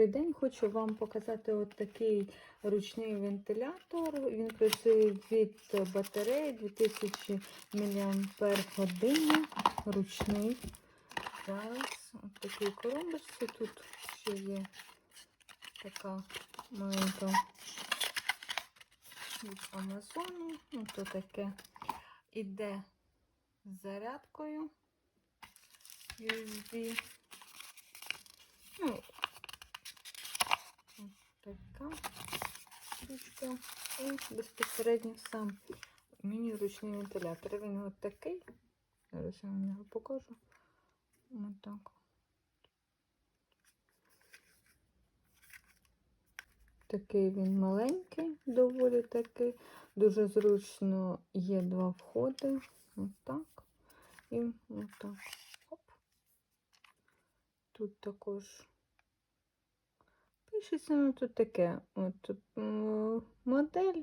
Добрий день, хочу вам показати от такий ручний вентилятор. Він працює від батареї 2000 мАч. Ручний. Зараз от такій коробочці. Тут ще є така маленька від Амазону. Ну, то таке іде з зарядкою USB. Ну, ось така штучка. І безпосередньо сам міні-ручний вентилятор. Він от такий. Зараз я вам його покажу. Ось так. Такий він маленький, доволі таки. Дуже зручно є два входи. Ось так. І ось так. Оп. Тут також пишеться, ну тут таке. От модель,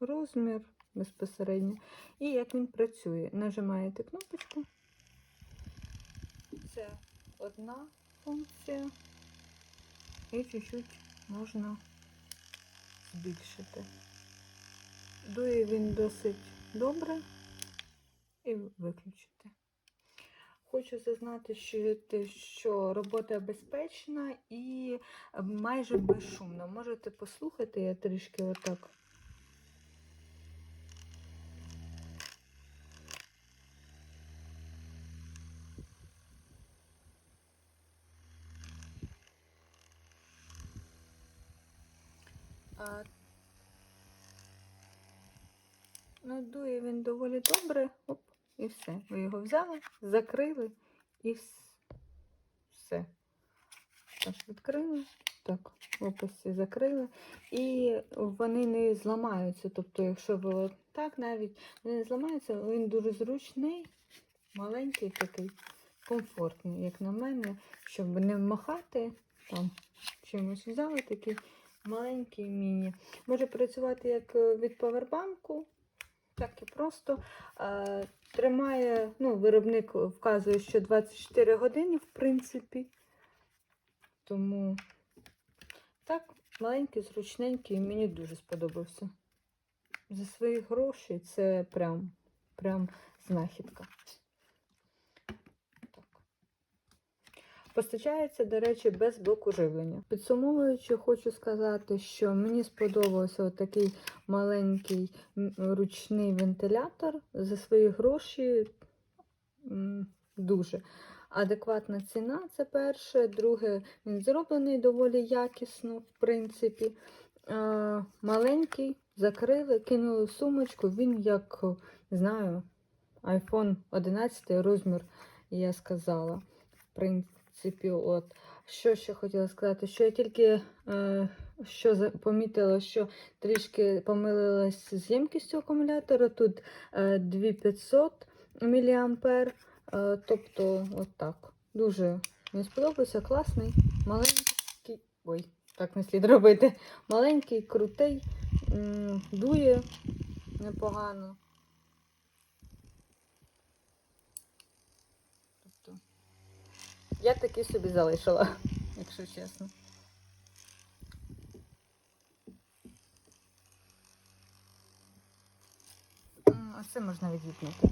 розмір безпосередньо. І як він працює. Нажимаєте кнопочку. Це одна функція. І чуть-чуть можна збільшити. Дує він досить добре і виключити. Хочу зазначити, що робота безпечна і майже безшумна. Можете послухати, я трішки отак. Ну, дує він доволі добре. Оп, і все. Ви його взяли, закрили і все. Так, відкрили. Так, в описі закрили. І вони не зламаються. Тобто, якщо ви от так навіть вони не зламаються, він дуже зручний, маленький такий, комфортний, як на мене, щоб не махати там чимось взяли такий маленький міні. Може працювати як від павербанку, так і просто. Е, Тримає, ну, виробник вказує, що 24 години, в принципі. Тому так, маленький, зручненький, мені дуже сподобався. За свої гроші це прям, прям знахідка. Постачається, до речі, без блоку живлення. Підсумовуючи, хочу сказати, що мені сподобався такий маленький ручний вентилятор. За свої гроші дуже. Адекватна ціна це перше. Друге, він зроблений доволі якісно, в принципі. Е, маленький, закрили, кинули в сумочку. Він як, не знаю, iPhone 11 розмір, я сказала. В принципі, от. Що ще хотіла сказати? Що я тільки е, що помітила, що трішки помилилась з ємкістю акумулятора. Тут е, 2500 мА. Е, тобто, от. Дуже мені сподобався, класний, маленький. Ой, так не слід робити. Маленький, крутий, дує непогано. Я таки собі залишила, якщо чесно. М, А це можна відвікнути.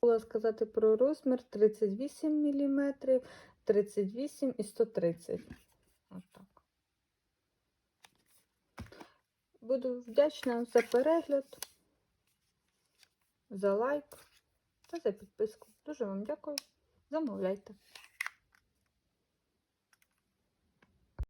Хотіла сказати про розмір 38 мм, 38 і 130. Отак. Буду вдячна за перегляд, за лайк та за підписку. Дуже вам дякую. Замовляйте.